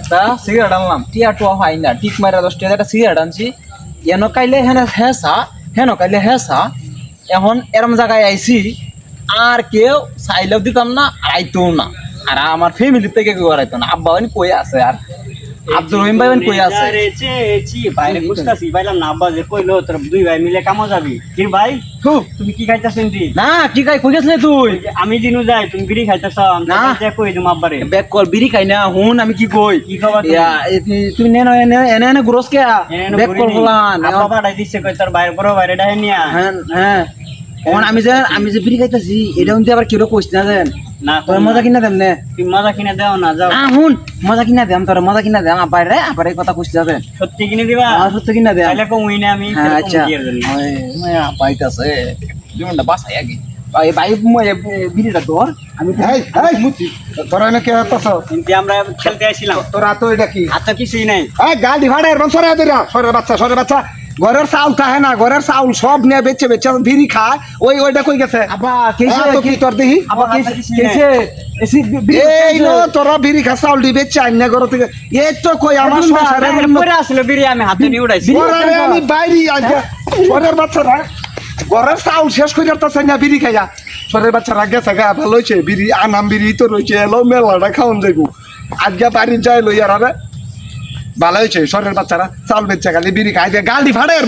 একটা সিগারেট আনলাম, টিয়া টুয়া হয় না, টিক মারা দশ টিয়া, একটা সিগারেট আনছি। এন কাইলে হেন হেসা, হেন কাইলে হেসা, এখন এরম জায়গায় আইছি, আর কেউ চাইলেও দিতাম না আইতো না। আর আমার ফ্যামিলি থেকে কেউ আইতো না। আব্বা কই আছে আর? আব্দুল রহিম ভাই কই আছে? রে চেয়েছি বাইরে বাইলাম না আব্বা যে কইলো তোর দুই ভাই মিলে কামো যাবি। কি ভাই? তুমি কি খাইতাছেন দি না কি খাই কই গেছিলি তুই? আমি দিনু যাই তুমি বিড়ি খাইতাছ না। না কই তুমি আব্বারে? ব্যাক কল বিড়ি খাই না হুন আমি কি কই? কি খবর তুমি? নে না এনে এনে এনে গ্রোস কে? Back call. বলান আব্বা পাঠাই দিচ্ছে কই তোর বাইরে বড় বাইরে ডাহে নিয়া হ্যাঁ। হ্যাঁ আমি যে আমি যে বিড়ি খাইতেছি এটা কিন্তু আবার কিলো কইস না দেন না তোর মজা কিনা দেন নে। তুমি মজা কিনে দাও না যাও। আ মজা কিনা দেন তোর মজা কিনা দেন আবার রে আবার এই কথা কইস যাবে। সত্যি কিনে দিবা? আর সত্য কিনা দেন তাইলে কমুই না আমি হ্যাঁ আচ্ছা। দিয়ার ওই মায়া পাইতাছে জীবনটা বাসাই আগে। ভাই ভাই মই বিড়িটা ধর। আমি এই এই মুতি তোরা এনে কে আতাছ কিন্তু আমরা খেলতে আসছিলাম তোরা তো এটা কি? হাতে কিছুই নাই। এই গাড়ি ভাড়া এরকম সরে বাচ্চা সরের বাচ্চা। ঘরের চাউল থাকে না ঘরের চাউল সব নিয়ে বেচে বেচে বিড়ি খায়। ওই ওইটা কই গেছে? হ্যাঁ, তোর দেখি। এই নো বিড়ি খা চাউল ঘর থেকে। এই তো কই আমার একদম না, পরে আসলো বিড়ি আমি হাতে নিয়ে উড়াইছি। ঘরের আমি বাইরে ঘরের বাচ্চারা ঘরের চাউল শেষ করে যাচ্ছে না বিড়ি খাইয়া। সরের বাচ্চারা গেছে গা ভালো হয়েছে বিড়ি আনাম বিড়ি তো রয়েছে এলো মেলাটা খাওয়ান যাইব। আজকে বাড়ি যাই লই আর ভালো হয়েছে শহরের বাচ্চারা চাল বেচা খালি বিড়ি খাই দিয়ে ভাড়া এর